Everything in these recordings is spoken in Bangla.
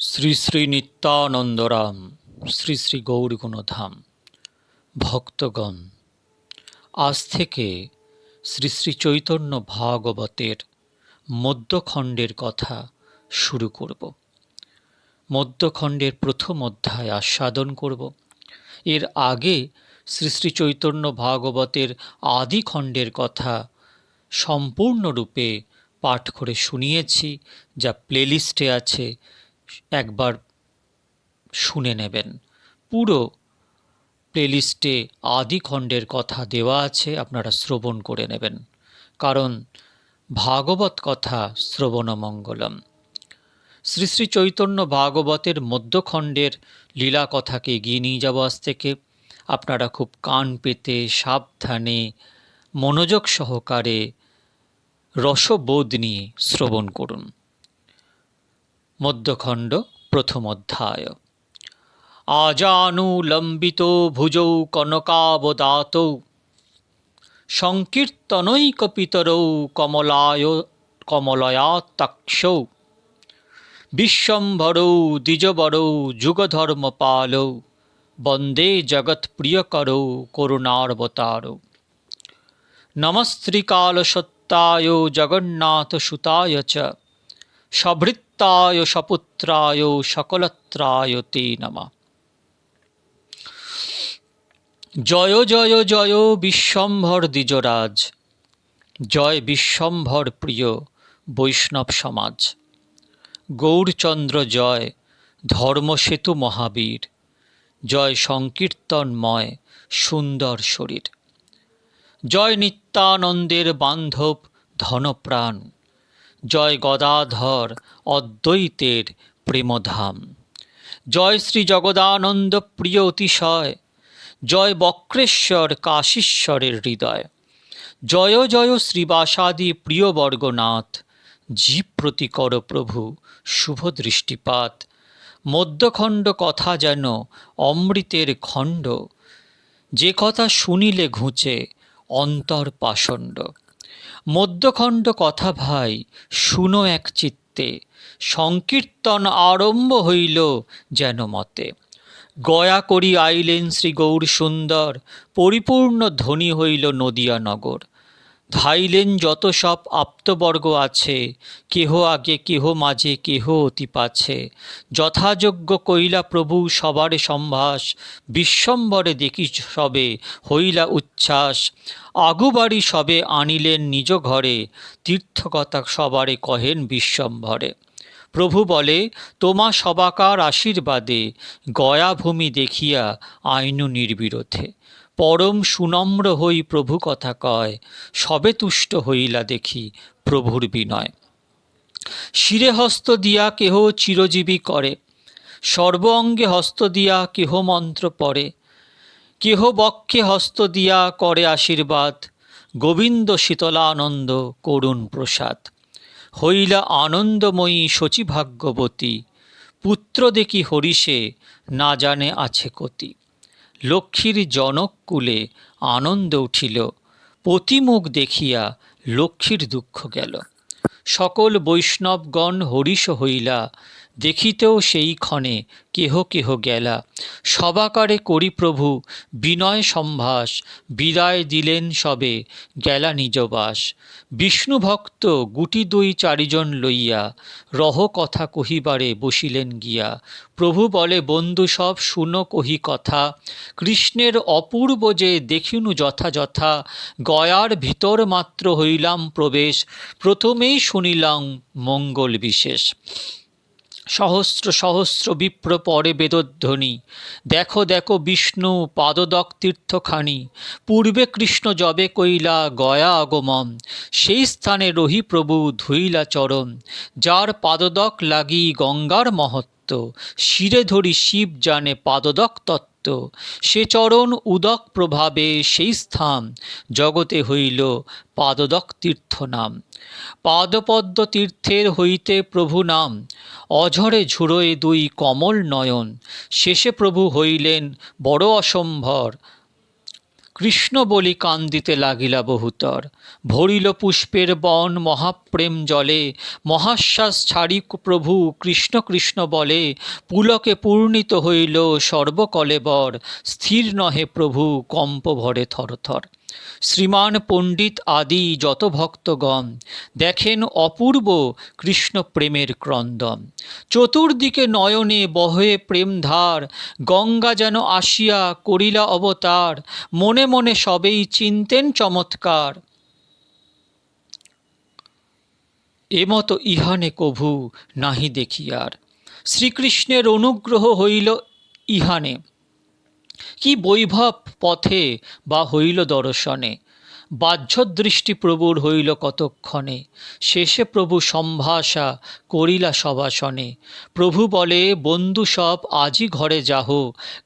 শ্রী শ্রী নিত্যানন্দরাম, শ্রী শ্রী গৌরগুণধাম, ভক্তগণ, আজ থেকে শ্রী শ্রী চৈতন্য ভাগবতের মধ্যখণ্ডের কথা শুরু করব। মধ্যখণ্ডের প্রথম অধ্যায় আস্বাদন করব। এর আগে শ্রী শ্রী চৈতন্য ভাগবতের আদি খণ্ডের কথা সম্পূর্ণরূপে পাঠ করে শুনিয়েছি, যা প্লেলিস্টে আছে একবার শুনে নেবেন। পুরো প্লেলিস্টে আদি খণ্ডের কথা দেওয়া আছে, আপনারা শ্রবণ করে নেবেন। কারণ ভাগবত কথা শ্রবণমঙ্গলম। শ্রী শ্রী চৈতন্য ভাগবতের মধ্যখণ্ডের লীলা কথাকে এগিয়ে নিয়ে যাব আজ থেকে। আপনারা খুব কান পেতে, সাবধানে, মনোযোগ সহকারে রসবোধ নিয়ে শ্রবণ করুন। মধ্যখণ্ড প্রথম অধ্যায়। আজানুলম্বিত ভুজৌ কনকাবদাতৌ, সংকীর্তনৈকপিতরৌ কমলায় কমলয়াতাক্ষৌ বিশ্বম্ভরৌ দ্বিজবরৌ যুগধর্মপালৌ, বন্দে জগৎপ্রিয়করৌ করুণার্বতারৌ। নমস্ত্রিকালসত্তায় জগন্নাথসুতায় চ সভৃত্তায় সপুত্রায় সকলত্রায় তে নমঃ। জয় জয় জয় বিশ্বম্ভর দ্বিজরাজ। জয় বিশ্বম্ভর প্রিয় বৈষ্ণব সমাজ। গৌরচন্দ্র জয় ধর্মসেতু মহাবীর। জয় সংকীর্তনময় সুন্দর শরীর। জয় নিত্যানন্দের বান্ধব ধনপ্রাণ। জয় গদাধর অদ্বৈতের প্রেমধাম। জয় শ্রী জগদানন্দ প্রিয় অতিশয় জয় বক্রেশ্বর কাশীশ্বরের হৃদয়, জয় জয় শ্রীবাসাদি প্রিয় বর্গনাথ জীব প্রতি কর প্রভু, শুভ দৃষ্টিপাত, মধ্যখণ্ড কথা যেন অমৃতের খণ্ড, যে কথা শুনিলে ঘুচে অন্তর পাষণ্ড। মধ্যখণ্ড কথা ভাই, শুনো এক চিত্তে। সংকীর্তন আরম্ভ হইল যেন মতে। গয়া করি আইলেন শ্রী গৌর সুন্দর পরিপূর্ণ ধ্বনি হইল নদিয়া নগর। ধাইলেন যত সব আপ্তবর্গ আছে, কেহ আগে, কেহ মাঝে, কেহ অতি পাছে। যথাযোগ্য কইলা প্রভু সবারে সম্ভাস, বিশ্বম্বরে দেখি সবে হইলা উচ্ছ্বাস। আগুবাড়ি সবে আনিলেন নিজ ঘরে তীর্থকথা সবারে কহেন বিশ্বম্ভরে প্রভু বলে, তোমা সবাকার আশীর্বাদে গয়া ভূমি দেখিয়া আইনু নির্বিরোধে। পরম সুনম্র হই প্রভু কথা কয়, সবে তুষ্ট হইলা দেখি প্রভুর বিনয়। শিরে হস্ত দিয়া কেহ চিরজীবী করে, সর্ব অঙ্গে হস্ত দিয়া কেহ মন্ত্র পড়ে, কেহ বক্ষে হস্ত দিয়া করে আশীর্বাদ, গোবিন্দ শীতলানন্দ করুণ প্রসাদ। হইলা আনন্দময়ী শচীভাগ্যবতী পুত্র দেখি হরিষে, না জানে আছে কতি লক্ষ্মীর জনক কুলে আনন্দ উঠিল। প্রতিমুখ দেখিয়া লক্ষ্মীর দুঃখ গেল। সকল বৈষ্ণবগণ হরিষ হইলা দেখিতেও সেই ক্ষণে কেহ কেহ গেলা। সবাকারে করি প্রভু, বিনয় সম্ভাস, বিদায় দিলেন সবে, গেলা নিজবাস বিষ্ণু ভক্ত গুটি দুই চারিজন লইয়া, রহ কথা কহিবারে বসিলেন গিয়া। প্রভু বলে, বন্ধু, সব শুনো কহি কথা। কৃষ্ণের অপূর্ব যে দেখিনু যথাযথা গয়ার ভিতর মাত্র হইলাম প্রবেশ। প্রথমেই শুনিলাম মঙ্গল বিশেষ। সহস্র সহস্র বিপ্র পরে বেদধ্বনি। দেখো দেখো বিষ্ণু পাদদক তীর্থখানি পূর্বে কৃষ্ণ জবে কইলা গয়া আগমন, সেই স্থানে রহি প্রভু ধুইলা চরণ। যার পাদদক লাগি গঙ্গার মহত্ব, শিরে ধরি শিব জানে পাদদক তত্ত্ব। সে চরণ উদক প্রভাবে সেই স্থান, জগতে হইল পাদদক তীর্থ নাম পাদপদ্ম তীর্থের হইতে প্রভু নাম, অঝরে ঝুড়োয় দুই কমল নয়ন। শেষে প্রভু হইলেন বড় অসম্ভর। কৃষ্ণ বলি কান্দিতে লাগিলা বহুতর। ভরিল পুষ্পের বন মহাপ্রেম জলে, মহাশ্বাস ছাড়ি প্রভু কৃষ্ণ কৃষ্ণ বলে, পুলকে পূর্ণিত হইল সর্বকলেবর স্থির নহে প্রভু কম্প ভরে থরথর শ্রীমান পণ্ডিত আদি যত ভক্তগণ, দেখেন অপূর্ব কৃষ্ণ প্রেমের ক্রন্দন। চতুর্দিকে নয়নে বহে প্রেমধার গঙ্গা যেন আসিয়া করিলা অবতার, মনে মনে সবেই চিনতেন চমৎকার। এমতো ইহানে কভু নাহি দেখিয়ার। শ্রীকৃষ্ণের অনুগ্রহ হইল ইহানে। কি বৈভব পথে বা হইল দর্শনে? বাহ্যদৃষ্টি প্রভুর হইল কতক্ষণে। শেষে প্রভু সম্ভাষা করিলা সবাসনে প্রভু বলে, বন্ধু সব আজি ঘরে যাহ,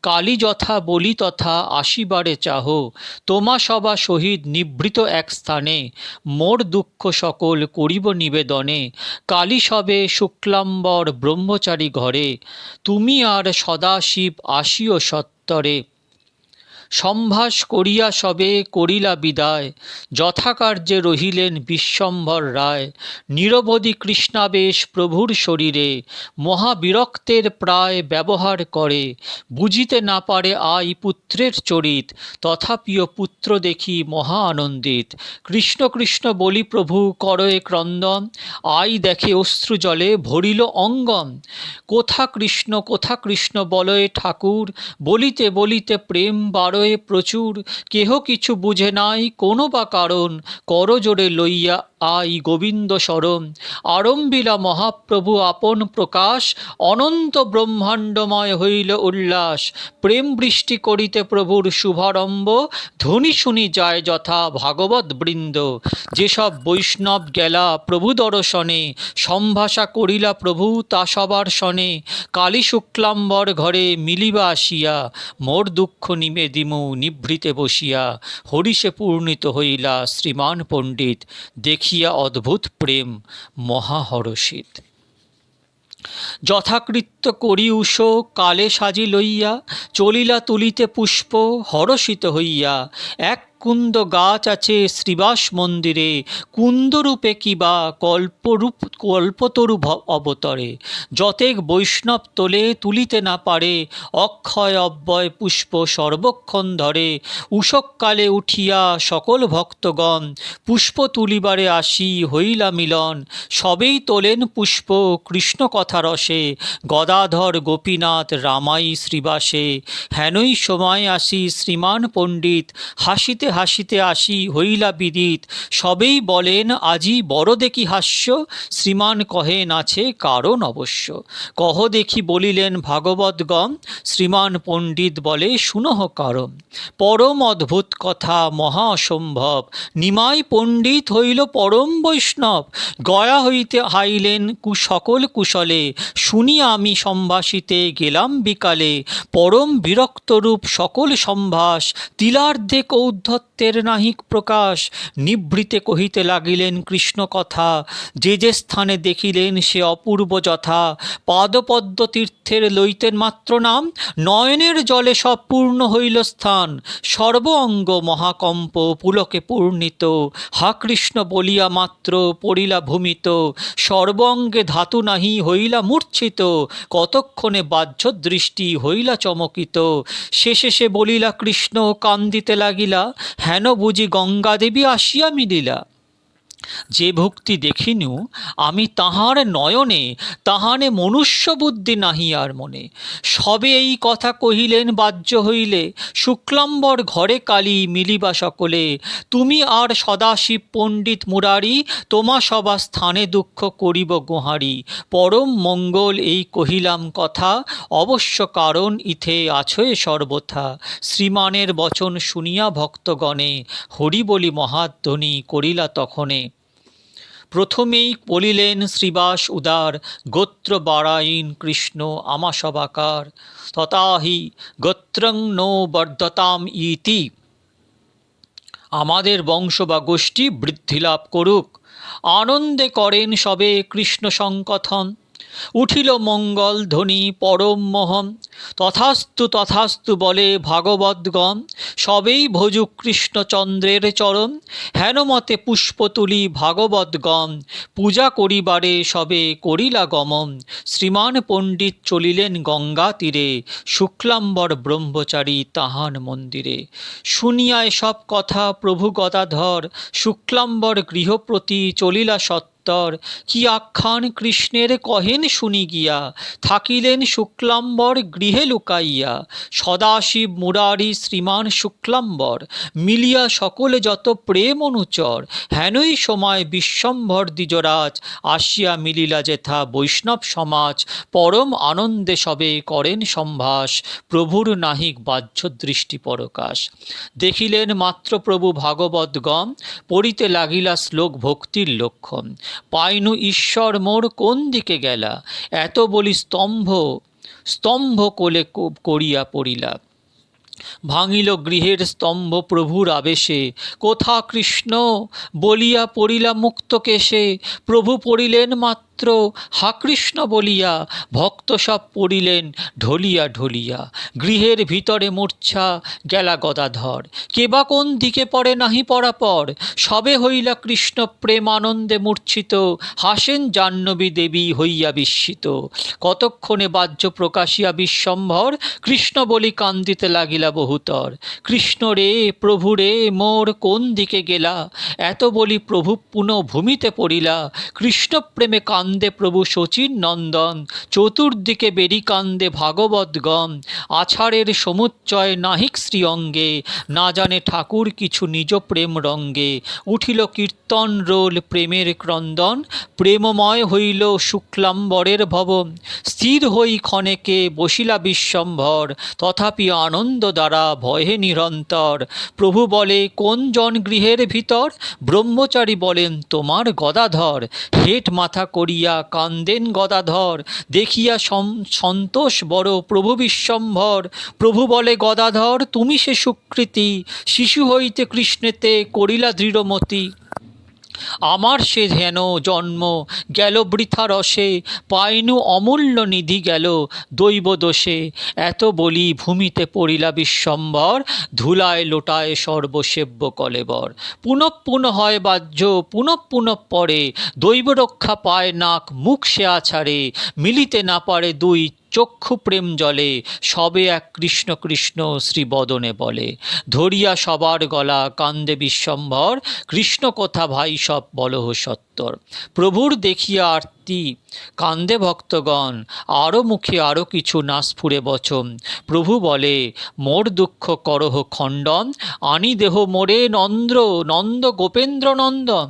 কালী যথা বলি তথা আসিবারে চাহ। তোমা সবা সহিত নিভৃত এক স্থানে, মোর দুঃখ সকল করিব নিবেদনে। কালী সবে শুক্লাম্বর ব্রহ্মচারী ঘরে, তুমি আর সদাশিব আসিও সত্তরে। সম্ভাস করিয়া সবে করিলা বিদায়। যথাকার্যে রহিলেন বিশ্বম্ভর রায়। নিরবধি কৃষ্ণাবেশ প্রভুর শরীরে, মহাবিরক্তের প্রায় ব্যবহার করে। বুঝিতে না পারে আই পুত্রের চরিত, তথাপিও পুত্র দেখি মহা আনন্দিত। কৃষ্ণ কৃষ্ণ বলি প্রভু করয়ে ক্রন্দন। আই দেখে অশ্রু জলে ভরিল অঙ্গম। কোথা কৃষ্ণ কোথা কৃষ্ণ বলয়ে ঠাকুর। বলিতে বলিতে প্রেম বারয়ে প্রচুর। কেহ কিছু বুঝে নাই কোনো বা কারণ। করজোড়ে লইয়া আই গোবিন্দ স্মরণ আরম্ভিলা মহাপ্রভু আপন প্রকাশ, অনন্ত ব্রহ্মাণ্ডময় হইল উল্লাস। প্রেম বৃষ্টি করিতে প্রভুর শুভারম্ভ, ধ্বনি শুনি যায় যথা ভাগবত বৃন্দ। যেসব বৈষ্ণব গেলা প্রভু দর্শনে, সম্ভাষা করিলা প্রভু তা সবার শনে। কালী শুক্লাম্বর ঘরে মিলিবা আসিয়া, মোর দুঃখ নিমে দিমু নিভৃতে বসিয়া। হরিষে পূর্ণিত হইলা শ্রীমান পণ্ডিত। দেখিয়া অদ্ভুত প্রেম মহাহরষিত। যথাকৃত্য করি উষ, কালে সাজি লইয়া, চলিলা তুলিতে পুষ্প, হরষিত হইয়া, এক কুন্দ গাছ আছে শ্রীবাস মন্দিরে, কুন্দরূপে কিবা কল্পরূপ কল্পতরু অবতরে। যতেক বৈষ্ণব তোলে তুলিতে না পারে, অক্ষয় অব্যয় পুষ্প সর্বক্ষণ ধরে। উষককালে উঠিয়া সকল ভক্তগণ, পুষ্প তুলিবারে আসি হইলা মিলন। সবেই তোলেন পুষ্প কৃষ্ণ কথা রসে। গদাধর গোপীনাথ রামাই শ্রীবাসে। হেনই সময় আসি শ্রীমান পণ্ডিত, হাসিতে হাসিতে আসি হইলা বিদিত। সবেই বলেন, আজি বড় দেখি হাস্য, শ্রীমান কহেন আছে কারণ অবশ্য। কহ দেখি বলিলেন ভাগবতগণ, শ্রীমান পণ্ডিত বলে, শুনহ কারণ। পরম অদ্ভুত কথা মহা অসম্ভব নিমাই পণ্ডিত হইল পরম বৈষ্ণব। গয়া হইতে হাইলেন কু সকল কুশলে। শুনি আমি সম্ভাষিতে গেলাম বিকালে। পরম বিরক্তরূপ সকল সম্ভাস তিলার্ধে কৌদ্ধত্বের নাহিক প্রকাশ, নিভৃতে কহিতে লাগিলেন কৃষ্ণ কথা। যে যে স্থানে দেখিলেন সে অপূর্ব যথা। পাদপদ্ম তীর্থের লইতেন মাত্র নাম, নয়নের জলে সব পূর্ণ হইল স্থান। সর্ব অঙ্গ মহাকম্প পুলকে পূর্ণিত। হা কৃষ্ণ বলিয়া মাত্র পড়িলা ভূমিত। সর্ব অঙ্গে ধাতু নাহি হইলা মূর্ছিত। কতক্ষণে বাহ্য দৃষ্টি হইলা চমকিত। শেষে সে বলিলা, কৃষ্ণ, কান্দিতে লাগিলা। হেন বুঝি গঙ্গা দেবী আসিয়া মিলিলা। যে ভক্তি দেখিনু, আমি তাহার নয়নে, তাহানে মনুষ্য বুদ্ধি নাহি আর মনে। সবে এই কথা কহিলেন বাহ্য হইলে, শুক্লাম্বর ঘরে কালী মিলিবা সকলে, তুমি আর সদাশিব পণ্ডিত মুরারি, তোমা সবা স্থানে দুঃখ করিব গোহারি। পরম মঙ্গল এই কহিলাম কথা, অবশ্য কারণ ইথে আছয়ে সর্বথা। শ্রীমানের বচন শুনিয়া ভক্তগণে, হরি বলি মহাধ্বনি করিলা তখনে। প্রথমেই বলিলেন শ্রীবাস উদার, গোত্র বারায়ণ কৃষ্ণ আমাসবাকার ততাহি গোত্রং নো বর্ধতাম ইতি। আমাদের বংশ বা গোষ্ঠী বৃদ্ধি লাভ করুক। আনন্দে করেন সবে কৃষ্ণ সংকথন। উঠিল মঙ্গল ধ্বনি পরম মোহন তথাস্তু তথাস্তু বলে ভাগবতগণ সবেই ভজুক কৃষ্ণচন্দ্রের চরম। হেনমতে পুষ্প তুলি ভাগবতগণ পূজা করিবারে সবে করিলা গমন শ্রীমান পণ্ডিত চলিলেন গঙ্গা তীরে, শুক্লাম্বর ব্রহ্মচারী তাহান মন্দিরে। শুনিয়ায় সব কথা প্রভু গদাধর, শুক্লাম্বর গৃহপ্রতি চলিলা সত্তর কি আখ্যান কৃষ্ণের কহেন শুনি গিয়া? থাকিলেন শুক্লাম্বর গৃহে লুকাইয়া। সদাশিব মুরারি শ্রীমান শুক্লাম্বর, মিলিয়া সকলে যত প্রেম অনুচর, হেনই সময় বিশ্বম্ভর দ্বিজরাজ, আসিয়া মিলিলা যেথা বৈষ্ণব সমাজ, পরম আনন্দে সবে করেন সম্ভাস, প্রভুর নাহিক বাহ্য দৃষ্টি পরকাশ। দেখিলেন মাত্র প্রভু ভাগবতগণ পড়িতে লাগিলা শ্লোক ভক্তির লক্ষণ। পাইনু ঈশ্বর মোর কোন দিকে গেলা? এত বলি স্তম্ভ স্তম্ভ কোলে করিয়া পড়িলা। ভাঙিল গৃহের স্তম্ভ প্রভুর আবেশে। কোথা কৃষ্ণ? বলিয়া পড়িলা মুক্ত কেশে প্রভু পড়িলেন মাত্র হা কৃষ্ণ বলিয়া ভক্ত সব পড়িলেন ঢলিয়া ঢলিয়া। গৃহের ভিতরে মূর্ছা গেলা গদাধর। কেবা কোন দিকে পড়ে নাহি পরাপর? সবে হইলা কৃষ্ণ প্রেম আনন্দে মূর্ছিত, হাসেন জাহ্নবী দেবী হইয়া বিস্মিত। কতক্ষণে বাহ্য প্রকাশিয়া বিশ্বম্ভর, কৃষ্ণ বলি কান্দিতে লাগিলা বহুতর। কৃষ্ণ রে, প্রভু রে, মোর কোন দিকে গেলা? এত বলি প্রভু পুনঃ ভূমিতে পড়িলা। কৃষ্ণ প্রেমে কান্দে প্রভু শচীন নন্দন, চতুর্দিকে বেরি কান্দে ভাগবতগণ আছাড়ের সমুচ্চয় নাহিক শ্রী অঙ্গে না জানে ঠাকুর কিছু নিজ প্রেম রঙ্গে, উঠিল কীর্তন রোল প্রেমের ক্রন্দন, প্রেমময় হইল শুক্লাম্বরের ভবন স্থির হই ক্ষণেকে বসিলা বিশ্বম্ভর, তথাপি আনন্দ দ্বারা ভয়ে নিরন্তর, প্রভু বলে, কোন জন গৃহের ভিতর? ব্রহ্মচারী বলেন, তোমার গদাধর, হেট মাথা করিয়া কান্দেন গদাধর, দেখিয়া সন্তোষ বড় প্রভু বিশ্বম্ভর। প্রভু বলে, গদাধর, তুমি সে সুকৃতি, শিশু হইতে কৃষ্ণেতে করিলা দৃঢ়মতি। আমার সে হেন জন্ম গেল বৃথা রসে, পাইনু অমূল্য নিধি গেল দৈব দোষে। এত বলি ভূমিতে পড়িলা বিশ্বম্বর, ধুলায় লোটায় সর্বসেব্য কলেবর। পুনঃ পুনঃ হয় বাহ্য, পুনঃ পুনঃ পরে দৈব রক্ষা পায় নাক মুখ সে আছাড়ে, মিলিতে না পারে দুই চক্ষু প্রেম জলে, সবে এক কৃষ্ণ কৃষ্ণ শ্রীবদনে বলে। ধরিয়া সবার গলা, কান্দে বিশ্বম্ভর, কৃষ্ণ কথা ভাই সব বলহ সত্তর। প্রভুর দেখিয়া আরতি কান্দে ভক্তগণ আরও মুখে আরও কিছু না স্ফুরে বচন প্রভু বলে, মোর দুঃখ করহ খণ্ডন, আনি দেহ মোরে নন্দ্র, নন্দ গোপেন্দ্র নন্দন।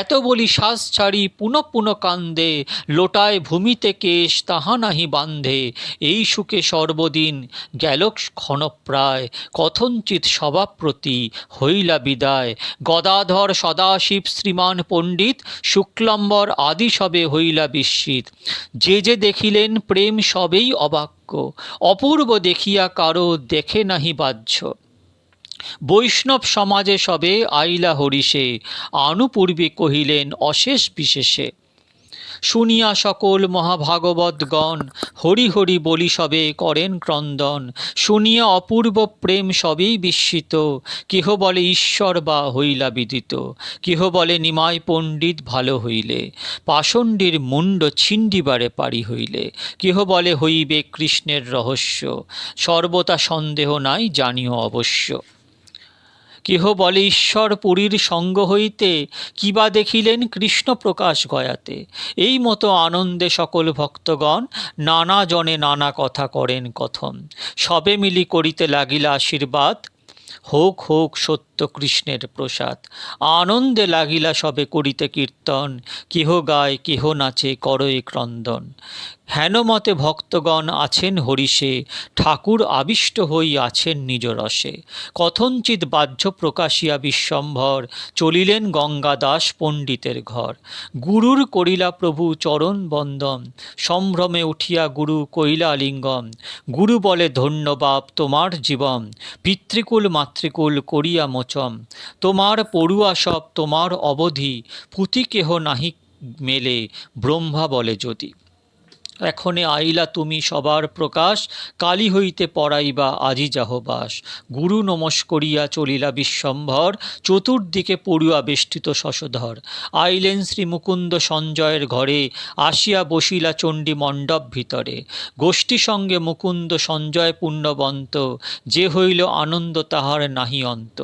এত বলি শ্বাস ছাড়ি পুনঃ পুনঃ কান্দে, লোটায় ভূমিতে কেশ তাহা নাহি বান্ধে। এই সুখে সর্বদিন গেল ক্ষণপ্রায় কথঞ্চিত সভাপ্রতি হইলা বিদায়। গদাধর সদাশিব শ্রীমান পণ্ডিত, শুক্লাম্বর আদি সবে হইলা বিস্মিত। যে যে দেখিলেন প্রেম সবেই অবাক্য, অপূর্ব দেখিয়া কারও দেখে নাহি বাহ্য। বৈষ্ণব সমাজে সবে আইলা হরিষে, আনুপূর্বে কহিলেন অশেষ বিশেষে। শুনিয়া সকল মহাভাগবতগণ হরি হরি বলি সবে করেন ক্রন্দন। শুনিয়া অপূর্ব প্রেম সবেই বিস্মিত। কেহ বলে ঈশ্বর বা হইলা বিদিত? কেহ বলে নিমাই পণ্ডিত ভালো হইলে? পাষণ্ডীর মুণ্ড ছিন্ডিবারে পারি হইলে? কেহ বলে হইবে কৃষ্ণের রহস্য? সর্বতা সন্দেহ নাই, জানিও অবশ্য। কেহ বলে ঈশ্বর পুরীর সঙ্গ হইতে কিবা দেখিলেন কৃষ্ণ প্রকাশ গয়াতে? এই মতো আনন্দে সকল ভক্তগণ নানা জনে নানা কথা করেন কথন। সবে মিলি করিতে লাগিলা আশীর্বাদ। হোক হোক, সত্য কৃষ্ণের প্রসাদ। আনন্দে লাগিলা সবে করিতে কীর্তন। কেহ গায়, কেহ নাচে করয়ে ক্রন্দন। হেন মতে ভক্তগণ আছেন হরিষে, ঠাকুর আবিষ্ট হই আছেন নিজ রসে। কথঞ্চিত বাহ্য প্রকাশিয়া বিশ্বম্ভর, চলিলেন গঙ্গাদাস পণ্ডিতের ঘর। গুরুর করিলা প্রভু চরণ বন্দন, সম্ভ্রমে উঠিয়া গুরু কইলা লিঙ্গম গুরু বলে ধন্যবাদ তোমার জীবন, পিতৃকুল মাতৃকুল করিয়া মোচম তোমার পড়ুয়া সব তোমার অবধি, পুঁতি কেহ নাহি মেলে, ব্রহ্মা বলে যদি। এখনে আইলা তুমি সবার প্রকাশ, কালী হইতে পড়াইবা আজি যাহবাস গুরু নমস্করিয়া চলিলা বিশ্বম্ভর, চতুর্দিকে পড়ুয়া বেষ্টিত শশধর। আইলেন শ্রী মুকুন্দ সঞ্জয়ের ঘরে, আসিয়া বসিলা চণ্ডী মণ্ডপ ভিতরে। গোষ্ঠী সঙ্গে মুকুন্দ সঞ্জয় পুণ্যবন্ত যে হইল আনন্দ তাহার নাহি অন্ত।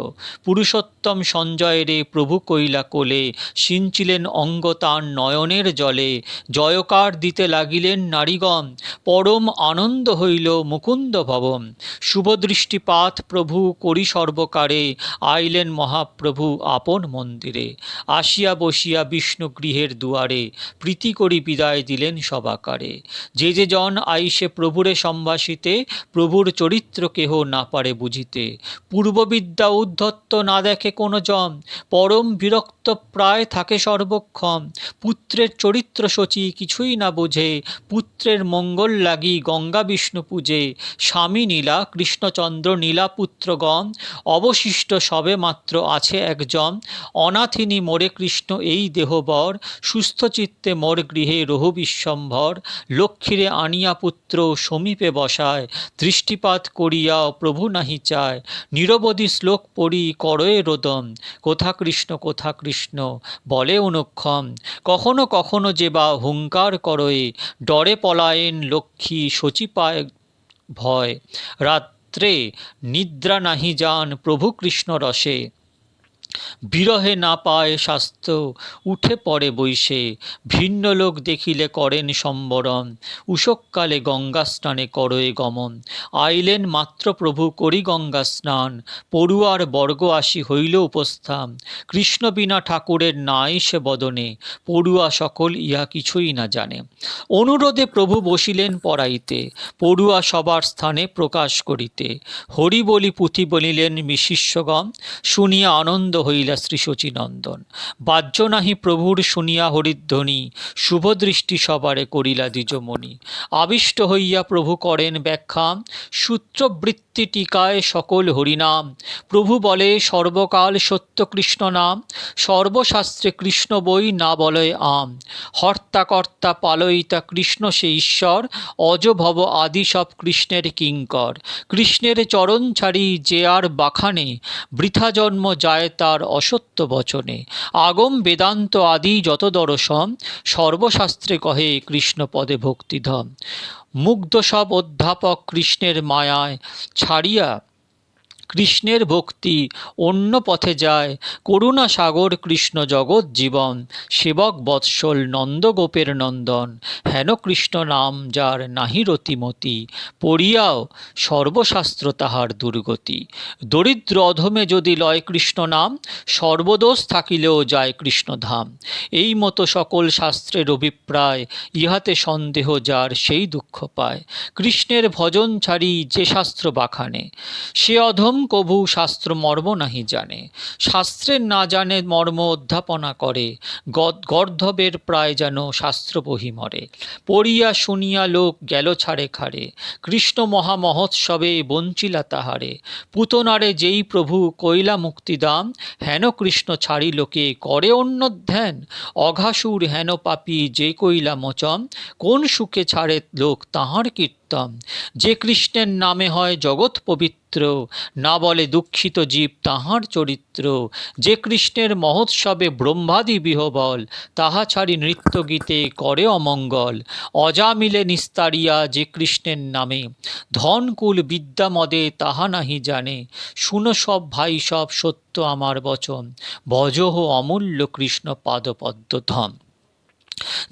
পুরুষোত্তম সঞ্জয়েরে প্রভু কইলা কোলে, সিঞ্চিলেন অঙ্গ তার নয়নের জলে, জয়কার দিতে লাগিলেন নারীগণ, পরম আনন্দ হইল মুকুন্দ ভবন শুভদৃষ্টিপাত প্রভু করি সর্বকারে, আইলেন মহাপ্রভু আপন মন্দিরে। আসিয়া বসিয়া বিষ্ণু গৃহের দুয়ারে, প্রীতি করি বিদায় দিলেন সবাকারে। যে যে জন আইসে প্রভুরে সম্ভাষিতে, প্রভুর চরিত্র কেহ না পারে বুঝিতে। পূর্ববিদ্যা উদ্ধত্ত না দেখে কোনো জন, পরম বিরক্ত প্রায় থাকে সর্বক্ষণ পুত্রের চরিত্র সচি কিছুই না বোঝে পুত্রের মঙ্গল লাগি গঙ্গা বিষ্ণু পূজে। স্বামী নীলা, কৃষ্ণচন্দ্র নীলাপুত্রগণ অবশিষ্ট সবে মাত্র আছে একজন। অনাথিনী মোরে কৃষ্ণ এই দেহবর, সুস্থ চিত্তে মোর গৃহে রহু বিশ্বম্ভর। লক্ষ্মীরে আনিয়া পুত্র সমীপে বসায়, দৃষ্টিপাত করিয়া প্রভু নাহি চায়। নিরবধি শ্লোক পড়ি করয়ে রোদন, কোথা কৃষ্ণ কোথা কৃষ্ণ, বলে অনুক্ষম কখনো কখনো যে বা হুঙ্কার করয়ে ডরে পলায়েন লক্ষ্মী সচিপায় ভয়। রাত্রে নিদ্রা নাহি যান প্রভু কৃষ্ণ রসে। বিরহে না পায় স্বাস্থ্য, উঠে পড়ে বৈশে, ভিন্ন লোক দেখিলে করেন সম্বরণ, উষককালে গঙ্গা স্নানে করয়ে গমন, আইলেন মাত্র প্রভু করি গঙ্গা স্নান পড়ুয়ার বর্গ আসি হইল উপস্থান, কৃষ্ণ বিনা ঠাকুরের নাই সে বদনে, পড়ুয়া সকল ইহা কিছুই না জানে। অনুরোধে প্রভু বসিলেন পড়াইতে, পড়ুয়া সবার স্থানে প্রকাশ করিতে, হরি বলি পুঁথি বলিলেন মিশিষ্যগণ শুনিয়া আনন্দ হইলা শ্রী শচীনন্দন বাহ্য নাহি প্রভুর শুনিয়া হরিধ্বনি শুভদৃষ্টি সবারে করিলা দ্বিজমণি। আবিষ্ট হইয়া প্রভু করেন ব্যাখ্যা, সূত্রবৃত্তি টিকায় সকল হরিনাম। প্রভু বলে, সর্বকাল সত্য কৃষ্ণ নাম, সর্বশাস্ত্রে কৃষ্ণ বই না বলয় আম। হর্তা কর্তা পালয়িতা কৃষ্ণ সে ঈশ্বর, অজভব আদি সব কৃষ্ণের কিঙ্কর। কৃষ্ণের চরণ ছাড়ি যে আর বাখানে, বৃথা জন্ম যায় তার অসত্য বচনে। আগম বেদান্ত আদি যত দর্শন, সর্বশাস্ত্রে কহে কৃষ্ণ পদে ভক্তিধম। মুগ্ধ সব অধ্যাপক কৃষ্ণের মায়ায় ছাড়িয়া কৃষ্ণের ভক্তি, অন্য পথে যায়। করুণা সাগর, কৃষ্ণ জগৎ জীবন। সেবক বৎসল নন্দগোপের নন্দন। হেন কৃষ্ণ নাম যার নাহি রতিমতি। পড়িয়াও সর্বশাস্ত্র তাহার দুর্গতি। দরিদ্র অধমে যদি লয় কৃষ্ণ নাম, সর্বদোষ থাকিলেও যায় কৃষ্ণধাম এই মতো সকল শাস্ত্রের অভিপ্রায়, ইহাতে সন্দেহ যার সেই দুঃখ পায়। কৃষ্ণের ভজন ছাড়ি যে শাস্ত্র বাখানে সে অধম কভু শাস্ত্র মর্ম নাহি জানে। শাস্ত্রের না জানে মর্ম অধ্যাপনা করে। গর্ধবের প্রায় যেন শাস্ত্র বহি মরে। পড়িয়া শুনিয়া লোক গেল ছাড়ে খাড়ে। কৃষ্ণ মহামহোৎসবে বঞ্চিলা তাহারে। পুতনারে যেই প্রভু কইলা মুক্তিদাম হেন কৃষ্ণ ছাড়ি লোকে করে অন্য ধ্যান। অঘাসুর হেন পাপি যে কইলা মোচন, কোন সুখে ছাড়ে লোক তাহার কীর্তন। যে কৃষ্ণের নামে হয় জগৎ পবিত্র না বলে দুঃখিত জীব তাহার চরিত্র। যে কৃষ্ণের মহোৎসবে ব্রহ্মাদি বিহবল, তাহা ছাড়ি নৃত্য গীতে করে অমঙ্গল। অজামিলে নিস্তারিয়া যে কৃষ্ণের নামে। ধনকুল বিদ্যামদে তাহা নাহি জানে। শুনো সব ভাই, সব সত্য আমার বচন। ভজহ অমূল্য কৃষ্ণ পাদপদ্ম ধন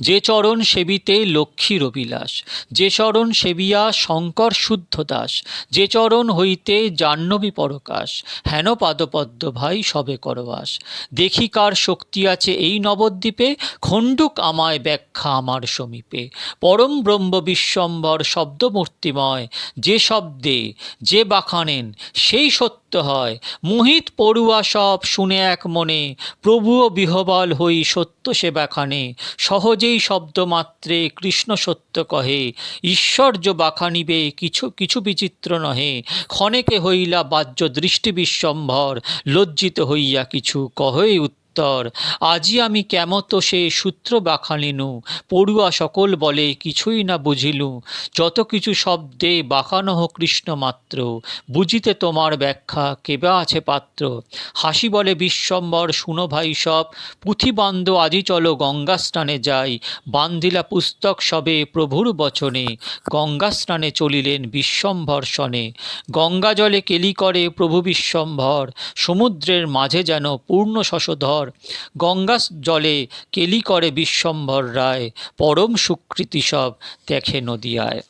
যে চরণ সেবিতে লক্ষ্মীর অবিলাস যে চরণ সেবিয়া শঙ্কর শুদ্ধ দাস, যে চরণ হইতে জাহ্নবী পরকাশ, হেন পাদপদ্ম ভাই সবে করবাস। দেখি কার শক্তি আছে এই নবদ্বীপে, খণ্ডুক আমায় ব্যাখ্যা আমার সমীপে। পরম ব্রহ্ম বিশ্বম্বর শব্দমূর্তিময়, যে শব্দে যে বাখানেন সেই সত্য হয়। মোহিত পড়ুয়া সব শুনে এক মনে, প্রভুও বিহবল হই সত্য সেবাখানে। সহজেই শব্দমাত্রে কৃষ্ণ সত্য কহে। ঈশ্বর্য বাখানিবে কিছু কিছু বিচিত্র নহে। ক্ষণেকে হইলা বাহ্য দৃষ্টি বিশ্বম্ভর, লজ্জিত হইয়া কিছু কহে উত্তর উত্তর, আজি আমি কেমত সে সূত্র বাখানিনু পড়ুয়া সকল বলে কিছুই না বুঝিলু, যত কিছু শব্দে বাখানো হোক কৃষ্ণ মাত্র, বুঝিতে তোমার ব্যাখ্যা কেবা আছে পাত্র, হাসি বলে বিশ্বম্বর, শুনো ভাই সব পুঁথিবান্ধ আজি চলো গঙ্গা স্নানে যাই, বান্ধিলা পুস্তক সবে প্রভুর বচনে গঙ্গা স্নানে চলিলেন বিশ্বম্ভর শনে গঙ্গা জলে কেলি করে প্রভু বিশ্বম্ভর, সমুদ্রের মাঝে যেন পূর্ণ শশধর গঙ্গা জলে কেলি করে বিশ্বম্ভর রায় পরম সুকৃতি সব দেখে নদিয়ায়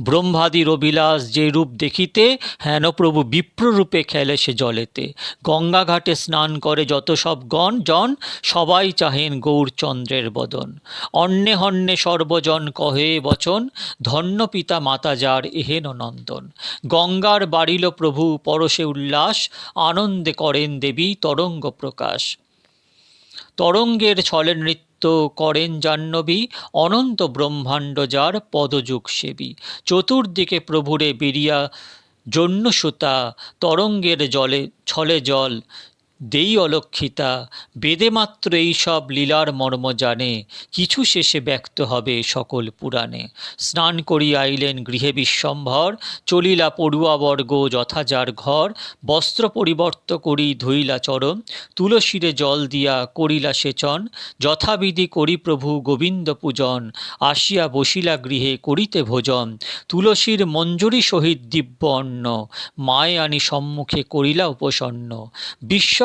ব্রহ্মাদির অবিলাস যে রূপ দেখিতে, হেন প্রভু বিপ্ররূপে খেলে সে জলেতে। গঙ্গা ঘাটে স্নান করে যত সব গণ, জন, সবাই চাহেন গৌরচন্দ্রের বদন। অন্নে হন্যে সর্বজন কহে বচন, ধন্য পিতা মাতা যার এহেন নন্দন। গঙ্গার বাড়িল প্রভু পরশে উল্লাস, আনন্দে করেন দেবী তরঙ্গ প্রকাশ। তরঙ্গের ছলে নৃত্য করেন জাহ্নবী, অনন্ত ব্রহ্মাণ্ড যার পদযুগ সেবী চতুর্দিকে প্রভুরে বেরিয়া জন্য সুতা তরঙ্গের জলে, ছলে জল দেই অলক্ষিতা, বেদে মাত্র এই সব লীলার মর্ম জানে, কিছু শেষে ব্যক্ত হবে সকল পুরাণে। স্নান করি আইলেন গৃহে বিশ্বম্ভর, চলিলা পড়ুয়াবর্গ যথা যার ঘর, বস্ত্র পরিবর্ত করি ধুইলা চরম তুলসীরে জল দিয়া করিলা সেচন, যথাবিধি করি প্রভু গোবিন্দ পূজন, আসিয়া বসিলা গৃহে করিতে ভোজন, তুলসীর মঞ্জুরি সহিত দিব্য অন্ন, মায়ে আনি সম্মুখে করিলা উপসন্ন।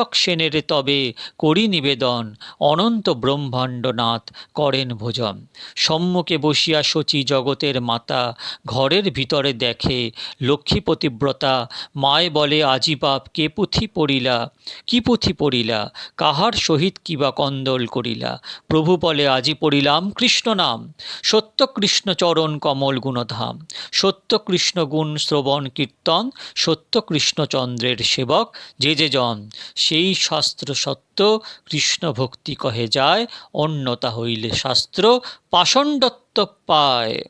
বিশ্বক সেনের তবে করি নিবেদন। অনন্ত ব্রহ্মাণ্ডনাথ করেন ভোজন। সম্মুখে বসিয়া শচী জগতের মাতা ঘরের ভিতরে দেখে, লক্ষ্মী পতিব্রতা, মায় বলে, আজি বাপ, কে পুঁথি পড়িলা? কি পুঁথি পড়িলা? কাহার সহিত কিবা কন্দল করিলা? প্রভু বলে, আজি পড়িলাম কৃষ্ণ নাম। সত্য কৃষ্ণ চরণ কমল গুণধাম। সত্য কৃষ্ণ গুণ শ্রবণ কীর্তন। সত্য কৃষ্ণচন্দ্রের সেবক, যে যে জন। সেই শাস্ত্র সত্য কৃষ্ণ ভক্তি কহে যায়, অন্যতা হইলে শাস্ত্র পাষণ্ডত্ব পায়।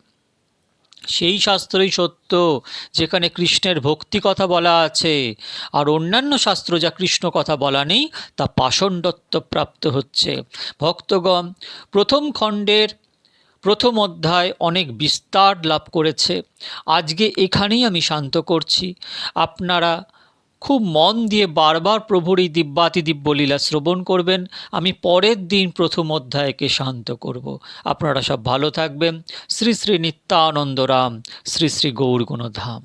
সেই শাস্ত্রই সত্য, যেখানে কৃষ্ণের ভক্তি কথা বলা আছে, আর অন্যান্য শাস্ত্র যা কৃষ্ণ কথা বলা নেই, তা পাষণ্ডত্ব প্রাপ্ত হচ্ছে। ভক্তগণ, প্রথম খণ্ডের প্রথম অধ্যায় অনেক বিস্তার লাভ করেছে। আজকে এখানেই আমি শান্ত করছি। আপনারা খুব মন দিয়ে বারবার প্রভুর এই দিব্যাতি দিব্যলীলা শ্রবণ করবেন। আমি পরের দিন প্রথম অধ্যায়কে শান্ত করব। আপনারা সব ভালো থাকবেন। শ্রী শ্রী নিত্যানন্দ রাম শ্রী শ্রী গৌরগুণধাম।